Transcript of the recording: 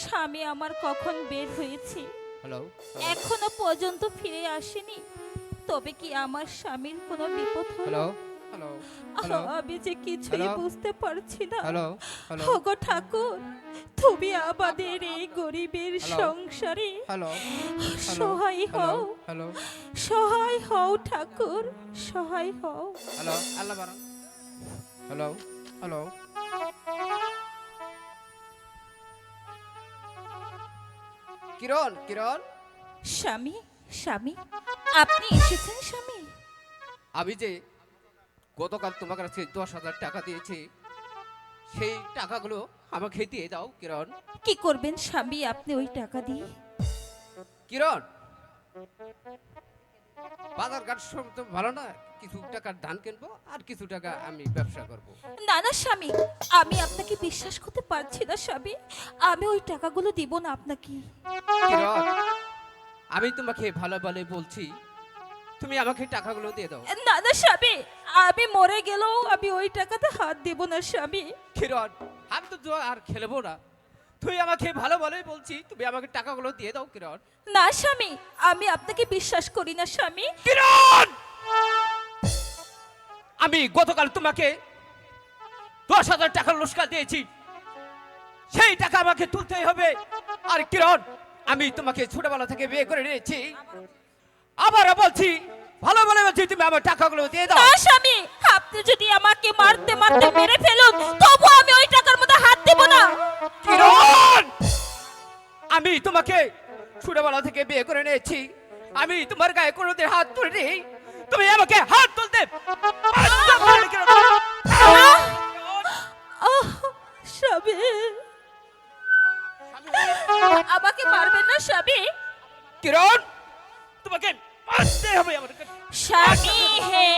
স্বামী আমার কখন বের হয়েছে? এখনও পর্যন্ত ফিরে আসেনি। তবে কি আমার স্বামীর কোনো বিপদ হলো? আমি যে কিছুই বুঝতে পারছি না। হ্যালো। ঠাকুর তুমি আমাদের এই গরিবের সংসারে সহায় হও। সহায় হও ঠাকুর সহায় হও। Hello. Hello. Hello. Kiran Kiran? স্বামী স্বামী আপনি এসেছেন স্বামী? আমি যে গতকাল তোমার কাছে দশ হাজার টাকা দিয়েছি সেই টাকাগুলো আমাকে দিয়ে দাও কিরণ। কি করবেন স্বামী আপনি ওই টাকা দিয়ে? কিরণ? বাজার ঘাট সব তো ভালো না কিছু টাকার ধান কিনবো আর কিছু টাকা আমি ব্যবসা করব। না না স্বামী আমি আপনাকে বিশ্বাস করতে পারছি না স্বামী। আমি ওই টাকাগুলো দিব না আপনাকে। কিরণ আমি তোমাকে ভালো ভালো বলছি তুমি আমাকে টাকাগুলো দিয়ে দাও। না না স্বামী আমি মরে গেলেও আমি ওই টাকাতে হাত দেব না স্বামী। কিরণ আমি তো জুয়া আর খেলব না। তুই আমাকে ভালো ভালো বলছি তুমি আমাকে টাকাগুলো দিয়ে দাও কিরণ। না স্বামী আমি আপনাকে বিশ্বাস করি না স্বামী। কিরণ! আমি গতকাল তোমাকে দশ হাজার টাকার লস্কার দিয়েছি। সেই টাকা আমাকে তুলতেই হবে। আর কিরণ আমি তোমাকে ছোটবেলা থেকে বিয়ে করে নিয়েছি। আবারও বলছি ভালো বলে বলছি তুমি আমার টাকাগুলো দিয়ে দাও। স্বামী আপনি যদি আমাকে মারতে মারতে মেরে ফেলুন তবু আমি ওই টাকার মধ্যে হাত দেব না। কিরণ আমি তোমাকে ছোটবেলা থেকে বিয়ে করে নিয়েছি। আমি তোমার গায়ে কোনোদিন হাত তুলিনি। তুমি আমাকে হাত তুলতে আমাকে মারবেন না স্বামী। কিরণ তোমাকে মারতে হবে আমার স্বামী হে।